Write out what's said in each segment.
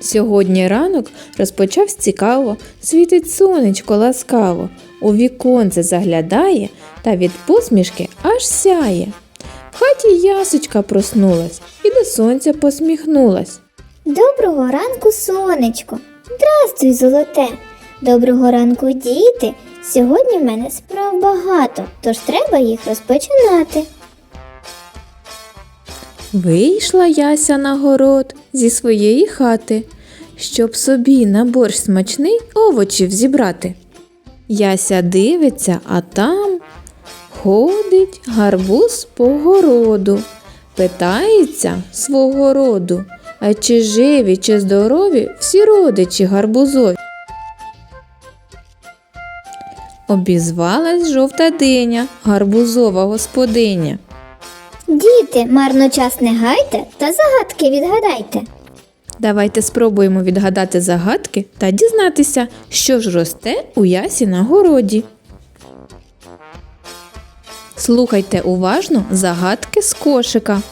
Сьогодні ранок розпочався цікаво, світить сонечко ласкаво, у віконце заглядає та від посмішки аж сяє. В хаті ясочка проснулась і до сонця посміхнулась. Доброго ранку, сонечко. Здрастуй, золоте. Доброго ранку, діти. Сьогодні в мене справ багато, тож треба їх розпочинати. Вийшла яся на город зі своєї хати, щоб собі на борщ смачний овочів зібрати. Яся дивиться, а там ходить гарбуз по городу, питається свого роду, а чи живі, чи здорові всі родичі гарбузові. Обізвалась жовта диня, гарбузова господиня. Діти, марно час не гайте та загадки відгадайте. Давайте спробуємо відгадати загадки та дізнатися, що ж росте у ясі на городі. Слухайте уважно загадки з кошика.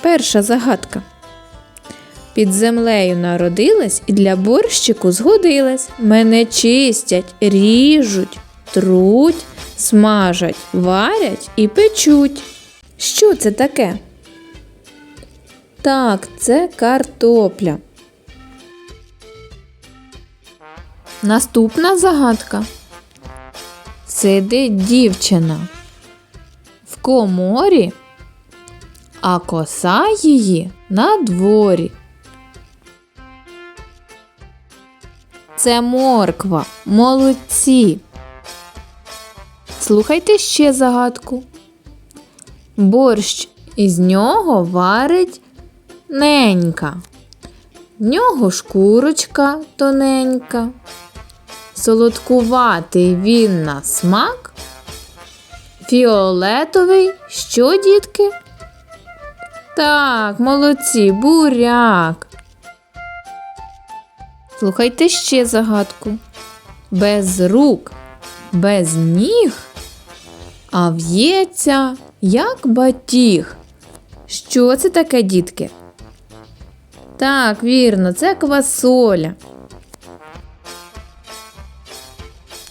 Перша загадка. Під землею народилась і для борщику згодилась. Мене чистять, ріжуть, труть, смажать, варять і печуть. Що це таке? Так, це картопля. Наступна загадка. Сидить дівчина в коморі, а коса її на дворі. Це морква, молодці. Слухайте ще загадку. Борщ із нього варить ненька. В нього шкурочка тоненька. Солодкуватий він на смак. Фіолетовий, що, дітки? Так, молодці, буряк. Слухайте ще загадку. Без рук, без ніг, а в'ється, як батіг. Що це таке, дітки? Так, вірно, це квасоля.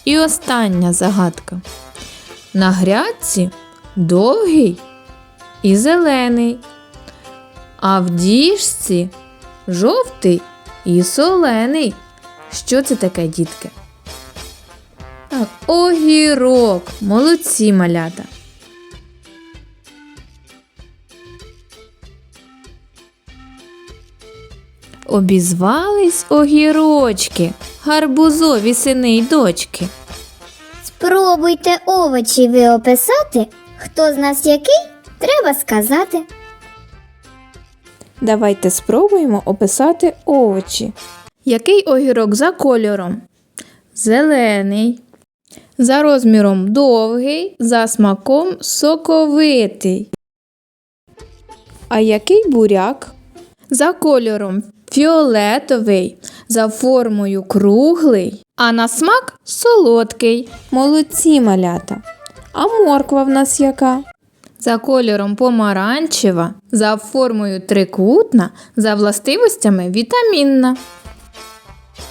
І остання загадка. На грядці довгий і зелений, а в діжці жовтий і солений. Що це таке, дітки? Огірок. Молодці малята. Обізвались огірочки, гарбузові сини й дочки. Спробуйте овочі ви описати. Хто з нас який, треба сказати. Давайте спробуємо описати овочі. Який огірок за кольором? Зелений. За розміром довгий, за смаком соковитий. А який буряк? За кольором фіолетовий, за формою круглий, а на смак солодкий. Молодці малята. А морква в нас яка? За кольором помаранчева, за формою трикутна, за властивостями вітамінна.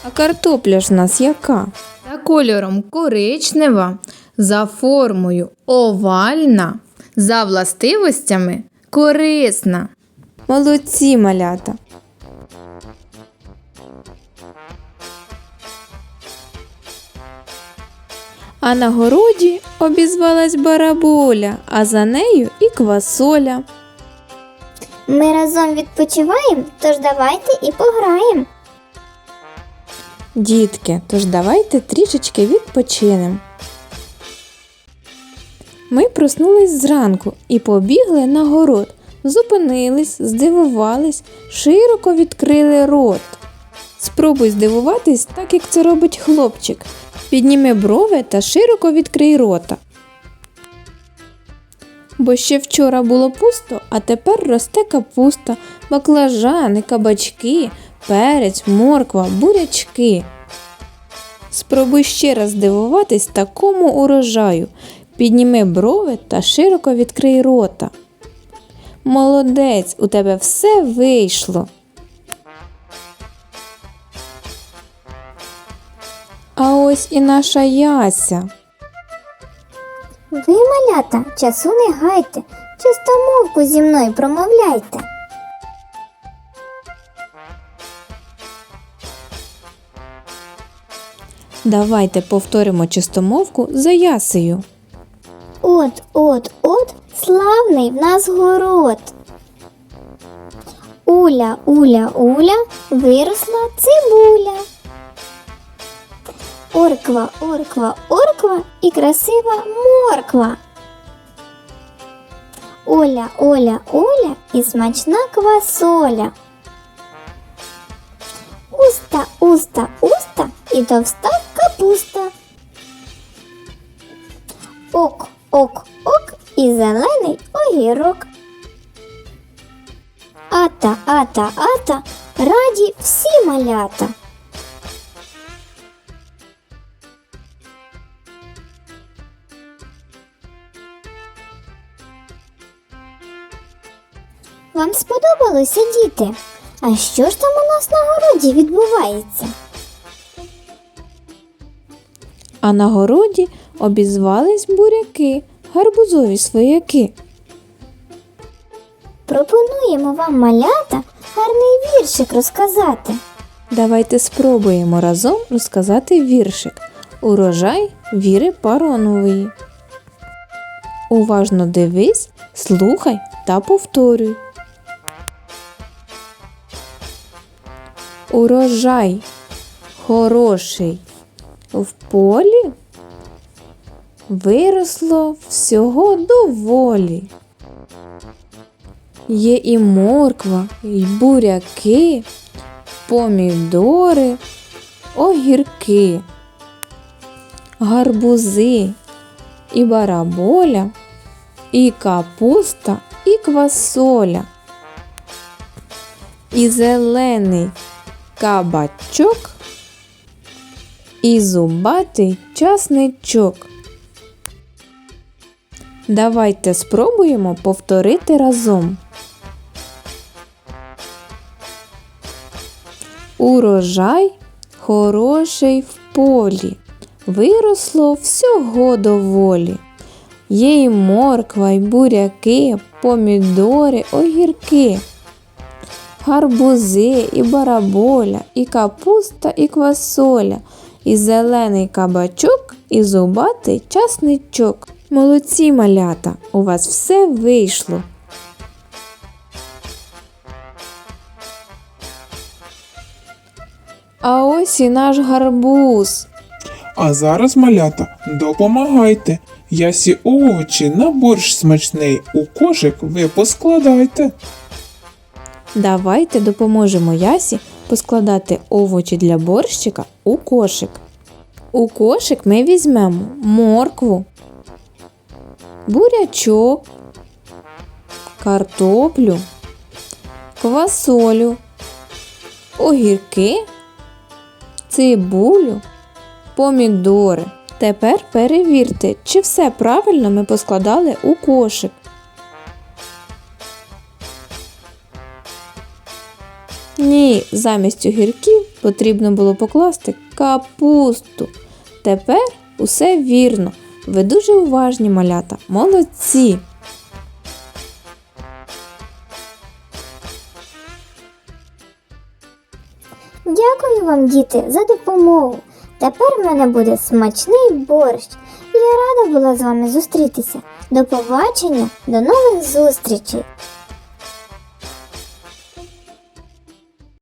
А картопля ж в нас яка? За кольором коричнева, за формою овальна, за властивостями корисна. Молодці малята. А на городі обізвалась бараболя, а за нею і квасоля. Ми разом відпочиваємо, тож давайте і пограємо. Дітки, тож давайте трішечки відпочинемо. Ми проснулись зранку і побігли на город. Зупинились, здивувались, широко відкрили рот. Спробуй здивуватись, так як це робить хлопчик. Підніми брови та широко відкрий рота. Бо ще вчора було пусто, а тепер росте капуста, баклажани, кабачки, перець, морква, бурячки. Спробуй ще раз здивуватись такому урожаю. Підніми брови та широко відкрий рота. Молодець, у тебе все вийшло. А ось і наша Яся. Ви, малята, часу не гайте, чистомовку зі мною промовляйте. Давайте повторимо чистомовку за Ясею. От, от, от, славний в нас город. Уля, уля, уля, виросла цибуля. Орква, орква, орква і красива морква. Оля, Оля, Оля і смачна квасоля. Уста, уста, уста і товста капуста. Ок, ок, ок і зелений огірок. Ата, ата, ата, раді всі малята. Вам сподобалося, діти? А що ж там у нас на городі відбувається? А на городі обізвались буряки, гарбузові свояки. Пропонуємо вам малята гарний віршик розказати. Давайте спробуємо разом розказати віршик Урожай Віри Паронової. Уважно дивись, слухай та повторюй. Урожай хороший в полі виросло всього доволі. Є і морква, і буряки, помідори, огірки, гарбузи, і бараболя, і капуста, і квасоля, і зелений кабачок, і зубатий часничок. Давайте спробуємо повторити разом. Урожай хороший в полі, виросло всього доволі. Є і морква, й буряки, помідори, огірки, гарбузи, і бараболя, і капуста, і квасоля, і зелений кабачок, і зубатий часничок. Молодці малята, у вас все вийшло. А ось і наш гарбуз. А зараз, малята, допомагайте. Ясі овочі на борщ смачний у кошик ви поскладайте. Давайте допоможемо Ясі поскладати овочі для борщика у кошик. У кошик ми візьмемо моркву, бурячок, картоплю, квасолю, огірки, цибулю, помідори. Тепер перевірте, чи все правильно ми поскладали у кошик. Ні, замість огірків потрібно було покласти капусту. Тепер усе вірно. Ви дуже уважні малята, молодці. Дякую вам, діти, за допомогу. Тепер в мене буде смачний борщ. Я рада була з вами зустрітися. До побачення, до нових зустрічей!